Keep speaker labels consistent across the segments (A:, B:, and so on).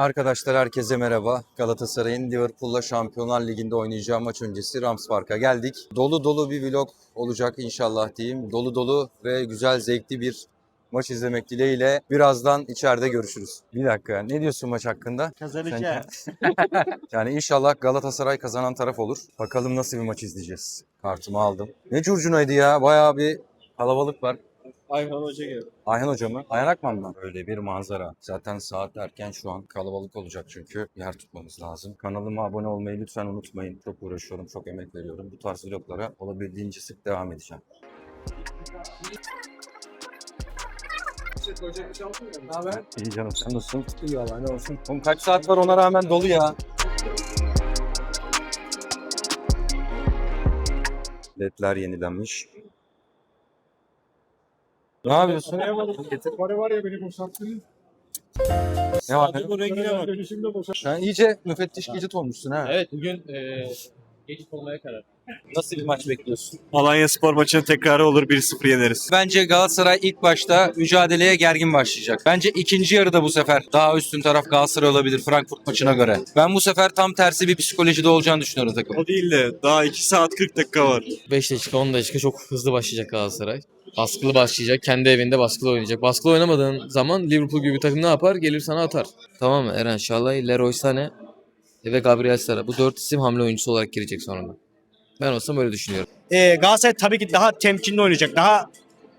A: Arkadaşlar herkese merhaba. Galatasaray'ın Liverpool'la Şampiyonlar Ligi'nde oynayacağı maç öncesi Rams Park'a geldik. Dolu dolu bir vlog olacak inşallah diyeyim. Dolu dolu ve güzel zevkli bir maç izlemek dileğiyle birazdan içeride görüşürüz. Bir dakika ne diyorsun maç hakkında?
B: Kazanacağız.
A: Yani inşallah Galatasaray kazanan taraf olur. Bakalım nasıl bir maç izleyeceğiz. Kartımı aldım. Ne curcunaydı ya bayağı bir kalabalık var.
B: Ayhan Hoca geldi.
A: Ayhan Hoca mı? Ayhan Akman mı? Öyle bir manzara. Zaten saat erken şu an kalabalık olacak çünkü yer tutmamız lazım. Kanalıma abone olmayı lütfen unutmayın. Çok uğraşıyorum, çok emek veriyorum. Bu tarz vloglara olabildiğince sık devam edeceğim.
B: Ne haber?
A: İyi canım sen nasılsın?
B: İyi valla ne olsun.
A: Oğlum kaç saat var ona rağmen dolu ya. Ledler yenilenmiş. Ne yapıyorsun?
B: Para var ya beni boşalttın.
A: Ne var yok?
B: Bu rengine bak.
C: Dönüşümde.
A: Sen iyice müfettiş gecet olmuşsun ha.
D: Evet bugün e, geç olmaya karar. Nasıl bir maç bekliyorsun?
B: Alanya spor maçının tekrarı olur 1-0 yeneriz.
E: Bence Galatasaray ilk başta mücadeleye gergin başlayacak. Bence ikinci yarıda bu sefer daha üstün taraf Galatasaray olabilir Frankfurt maçına göre. Ben bu sefer tam tersi bir psikolojide olacağını düşünüyorum takım.
B: O değil de daha 2 saat 40 dakika var.
D: 5 dakika 10 dakika çok hızlı başlayacak Galatasaray. Baskılı başlayacak. Kendi evinde baskılı oynayacak. Baskılı oynamadığın zaman Liverpool gibi bir takım ne yapar? Gelir sana atar. Tamam mı? Eren Şalay, Leroy Sané ve Gabriel Sara. Bu dört isim hamle oyuncusu olarak girecek sonunda. Ben olsam öyle düşünüyorum.
F: Ee, Galatasaray tabii ki daha temkinli oynayacak, daha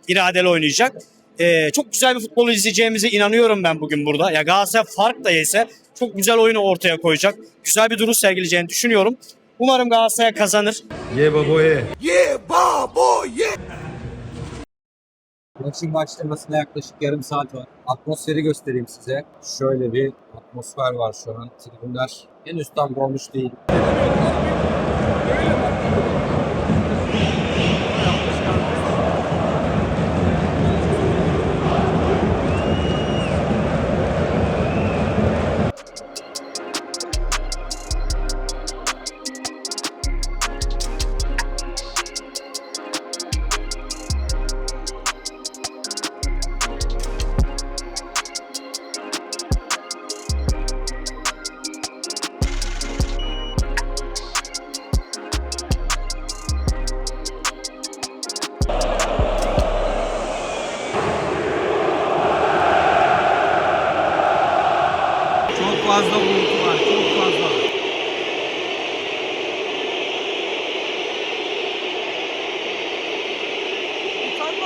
F: iradeli oynayacak. Ee, çok güzel bir futbol izleyeceğimize inanıyorum ben bugün burada. Ya Galatasaray fark da yese çok güzel oyunu ortaya koyacak. Güzel bir duruş sergileyeceğini düşünüyorum. Umarım Galatasaray kazanır.
A: Maçın başlamasına yaklaşık yarım saat var. Atmosferi göstereyim size. Şöyle bir atmosfer var şu an. Tribünler henüz tam dolmuş değil.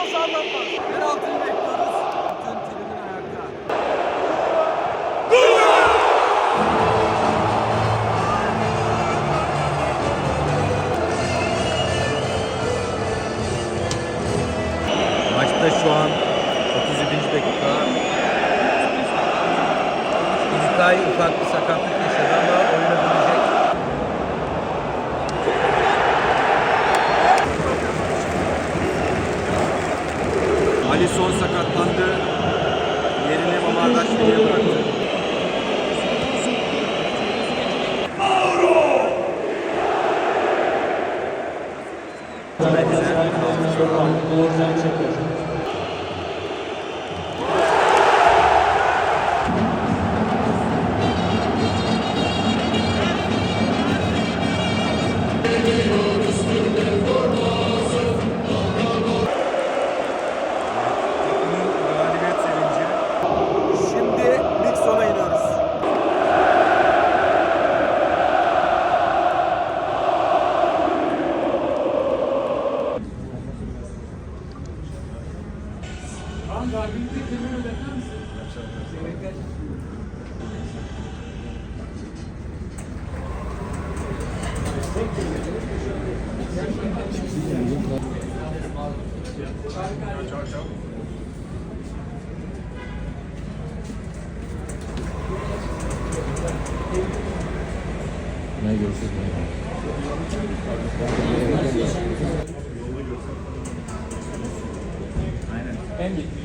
E: Utanmaz anlatmaz. Penaltıyı bekliyoruz. Bütün tribün ayakta.
A: Maçta şu an 37. dakika. İlkay ufak bir sakatlık yaşadı ama oyuna dönecek. Alisson sakatlandı. Yerini Mamardaşvili'ye bıraktı. galibiyet Amca abinizi kırmızı ödetler misin?
D: Teşekkürler. Ciao,
A: ciao.
D: Ne görüşürüz? Yolda görüşürüz. Aynen. En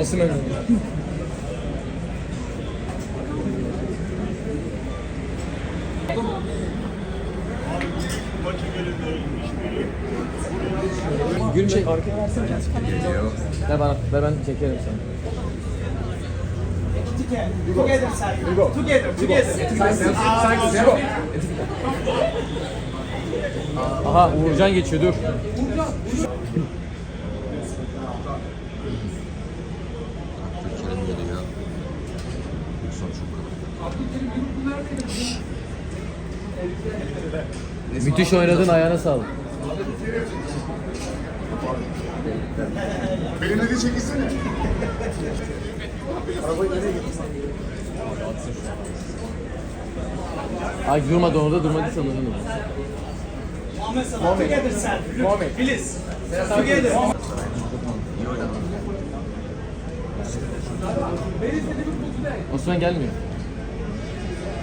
D: Osimhen. Gül çek. Arkaya versene. Ver bana, ver ben çekerim seni.
F: Together, Sergio. Together, together.
D: Aha Uğurcan geçiyor dur
A: geliyor. Son çok
D: Müthiş oynadın ayağına sağlık.
B: Benimle de çekilsene.
D: Ay durmadı orada durmadı sanırım.
F: Muhammed Salah. Together, Sergio. Muhammed. Please. Together.
D: Osman gelmiyor.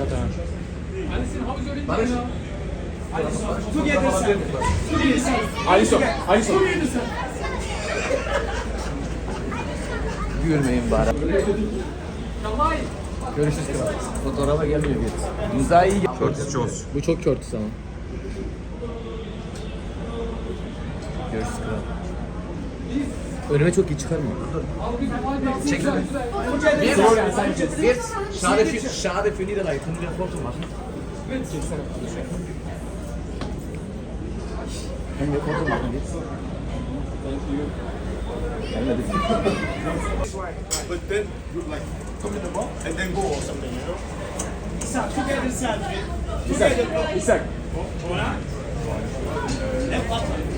D: Oh, listo.
F: Together. Please.
D: Alisson, Alisson. Gülmeyin bari. Görüşürüz kral. Fotoğrafa gelmiyor bir. İyi.
A: Curtis Jones.
D: Bu çok körtüs ama. Görüşürüz kral. Önüme çok iyi çıkarma.
C: Schade für, schade für Niederlage. Können wir ein Foto machen? Können wir ein Foto machen jetzt?
B: But then you like come in the box and then go or something, you know?
F: İshak, together, Sergio. Together.
C: İshak.
F: Left up.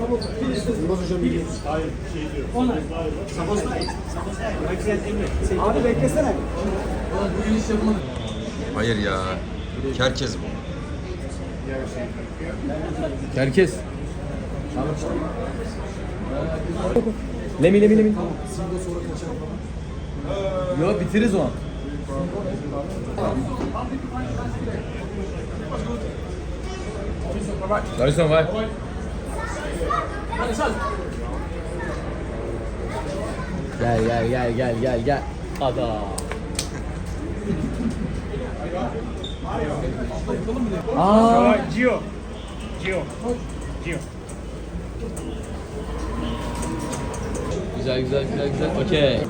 F: Together, Sergio.
C: Abi beklesene.
A: Hayır ya. Kerkez bu.
D: Herkes. Lemi lemi lemi. Yo bitiririz o an. Darısan var. Gel gel gel gel gel gel. Ada. Aa.
F: Gio. Gio. Gio.
D: Güzel güzel güzel güzel. Okey.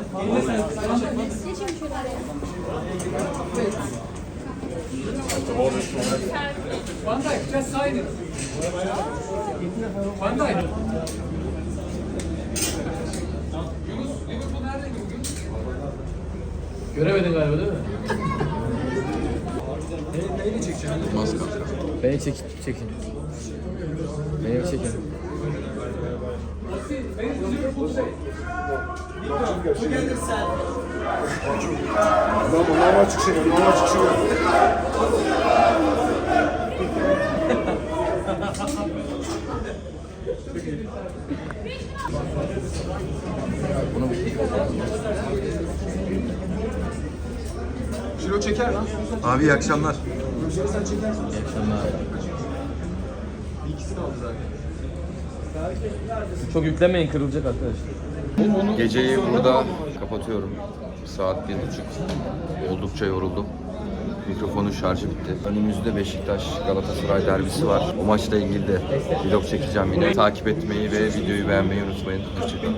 D: Göremedin galiba değil mi?
A: Olmaz kanka.
D: Beni çek, çekin. Beni çekin.
F: Together, Sergio.
B: Normal, normal çıkışı gör, normal çıkışı gör. Şilo
A: Abi iyi akşamlar.
D: İyi akşamlar. Çok yüklemeyin kırılacak arkadaşlar.
A: Geceyi burada kapatıyorum. Saat bir buçuk. Oldukça yoruldum. Mikrofonun şarjı bitti. Önümüzde Beşiktaş Galatasaray derbisi var. O maçla ilgili de vlog çekeceğim yine. Takip etmeyi ve videoyu beğenmeyi unutmayın. Hoşçakalın.